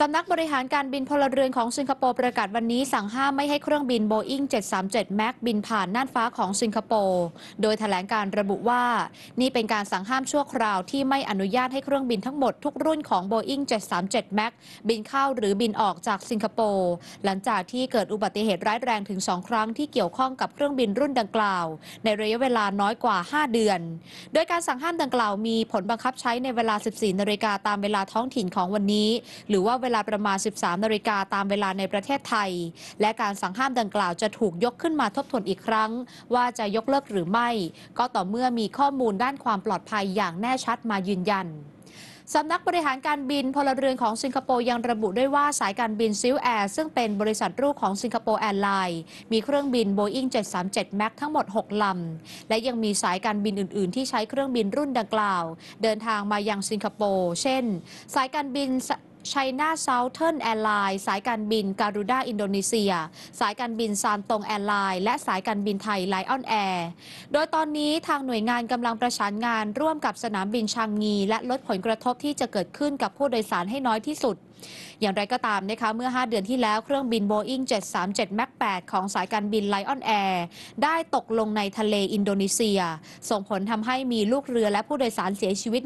สำนักบริหารการบินพลเรือนของสิงคโปร์ประกาศวันนี้สั่งห้ามไม่ให้เครื่องบินโบอิง737 MAX บินผ่านน่านฟ้าของสิงคโปร์โดยแถลงการระบุว่า นี่เป็นการสั่งห้ามชั่วคราวที่ไม่อนุญาตให้เครื่องบินทั้งหมดทุกรุ่นของ Boeing 737 MAX บินเข้าหรือบินออกจากสิงคโปร์หลังจากที่เกิดอุบัติเหตุร้ายแรงถึง 2 ครั้งที่เกี่ยวข้องกับเครื่องบินรุ่นดังกล่าว ในระยะเวลาน้อยกว่า 5 เดือน โดยการสั่งห้ามดังกล่าวมีผลบังคับใช้ในเวลา 14นาฬิกาตามเวลาท้องถิ่นของวันนี้ หรือว่าเวลาประมาณ 13นาฬิกาตามเวลาในประเทศไทย และการสั่งห้ามดังกล่าวจะถูกยกขึ้นมาทบทวนอีกครั้ง ว่าจะยกเลิกหรือไม่ ก็ต่อเมื่อมีข้อมูลด้านความปลอดภัยอย่างแน่ชัดมายืนยันสำนักบริหารการบินพลเรือนของสิงคโปร์ยังระบุด้วยว่าสายการบินซิลแอร์ซึ่งเป็นบริษัทลูกของสิงคโปร์แอร์ไลน์มีเครื่องบิน Boeing 737 MAX ทั้งหมด 6 ลำ และยังมีสายการบินอื่น ๆ ที่ใช้เครื่องบินรุ่นดังกล่าว เดินทางมายังสิงคโปร์ เช่น สายการบิน ไชน่าเซาเทิร์นแอร์ไลน์สายการบินการูด้าอินโดนีเซีย สายการบินซานตงแอร์ไลน์และสายการบินไทยไลออนแอร์ โดยตอนนี้ทางหน่วยงานกำลังประสานงานร่วมกับสนามบินชางงี และลดผลกระทบที่จะเกิดขึ้นกับผู้โดยสารให้น้อยที่สุด อย่างไรก็ตามนะคะเมื่อ 5 เดือนที่แล้วเครื่องบิน Boeing 737 MAX 8 ของสายการบิน Lion Air ได้ตกลงในทะเลอินโดนีเซีย ส่งผลทำให้มีลูกเรือและผู้โดยสารเสียชีวิต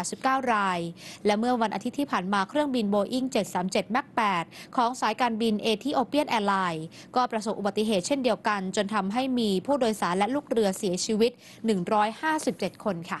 189 ราย และเมื่อวันอาทิตย์ที่ผ่านมาเครื่องบิน Boeing 737 MAX 8 ของสายการบินเอธิโอเปียนแอร์ไลน์ก็ประสบอุบัติเหตุเช่นเดียวกัน จนทำให้มีผู้โดยสารและลูกเรือเสียชีวิต 157 คนค่ะ